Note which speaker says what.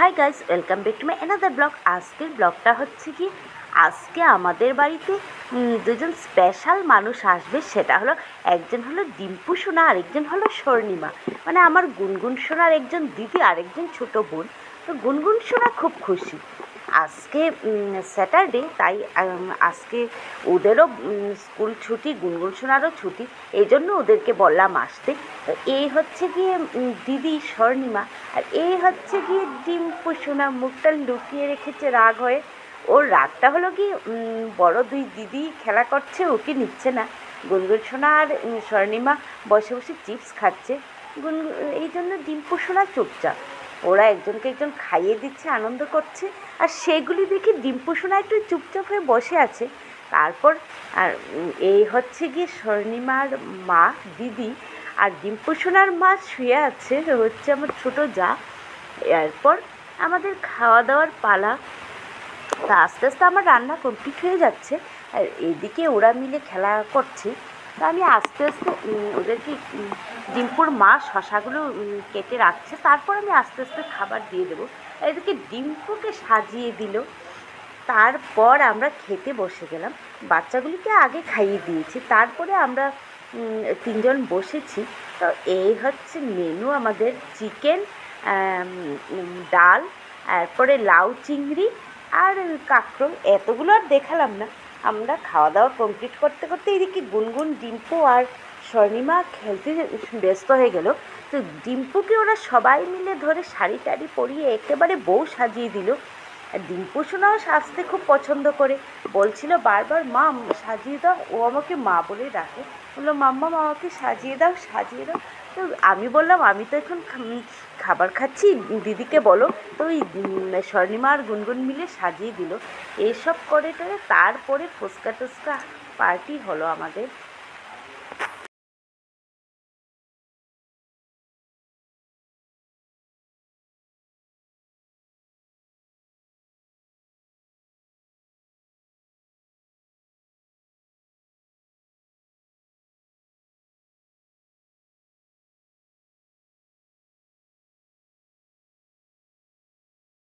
Speaker 1: Hi guys welcome back to my another vlog আজকের ব্লগটা হচ্ছে কি? আজকে আমাদের বাড়িতে দুজন স্পেশাল মানুষ আসবে। সেটা হলো একজন হলো ডিম্পু সোনা, আরেকজন হলো স্বর্ণিমা। মানে আমার গুনগুন সোনার একজন দিদি, আরেকজন ছোট বোন। তো গুনগুন সোনা খুব খুশি। আজকে স্যাটারডে তাই আজকে ওদেরও স্কুল ছুটি, গুনগুন সোনারও ছুটি এই জন্য ওদেরকে বললাম আসতে। তো এই হচ্ছে গিয়ে দিদি স্বর্ণিমা, আর এই হচ্ছে গিয়ে ডিম্পু সোনা, মুখটা লুকিয়ে রেখেছে রাগ হয়ে। ওর রাগটা হলো কি বড় দুই দিদি খেলা করছে, ওকে নিচ্ছে না। গুনগুন সোনা আর স্বর্ণিমা বসে বসে চিপস খাচ্ছে। গুন এই জন্য ডিম্পু সোনা চুপচাপ। ওরা একজনকে একজন খাইয়ে দিচ্ছে, আনন্দ করছে, আর সেগুলি দেখে ডিম্পু সোনা একটু চুপচাপ হয়ে বসে আছে। তারপর, আর এই হচ্ছে গিয়ে স্বর্ণিমার মা, দিদি, আর ডিম্পু সোনার মা শুয়ে আছে হচ্ছে আমার ছোটো যা। এরপর আমাদের খাওয়া দাওয়ার পালা। তা আস্তে আস্তে আমার রান্না কমপ্লিট হয়ে যাচ্ছে, আর এদিকে ওরা মিলে খেলা করছে। তা আমি আস্তে আস্তে ওদেরকে ডিম্পুর মা শশাগুলো কেটে রাখছে। তারপর আমি আস্তে আস্তে খাবার দিয়ে দেবো। এদিকে ডিম্পুকে সাজিয়ে দিল। তারপর আমরা খেতে বসে গেলাম। বাচ্চাগুলিকে আগে খাইয়ে দিয়েছি। তারপরে আমরা তিনজন বসেছি। তো এই হচ্ছে মেনু আমাদের। চিকেন ডাল, তারপরে লাউ চিংড়ি আর কাঁকরোল। এতগুলো আর দেখালাম না। আমরা খাওয়া দাওয়া কমপ্লিট করতে করতে এদিকে গুনগুন ডিম্পু আর স্বর্ণিমা খেলতে ব্যস্ত হয়ে গেল, তো ডিম্পুকে ওরা সবাই মিলে ধরে শাড়ি টাড়ি পরিয়ে একেবারে বউ সাজিয়ে দিল। আর ডিম্পু সোনাও সাজতে খুব পছন্দ করে। বলছিল বারবার, মা, সাজিয়ে দাও, ও আমাকে মা বলে ডাকে। বলল, মাম্মা আমাকে সাজিয়ে দাও সাজিয়ে দাও। তো আমি বললাম, আমি তো এখন খাবার খাচ্ছি, দিদিকে বলো। তো ওই স্বর্ণিমা আর গুনগুন মিলে সাজিয়ে দিল। এইসব করে টরে তারপরে ফুচকা টুচকা পার্টি হলো আমাদের।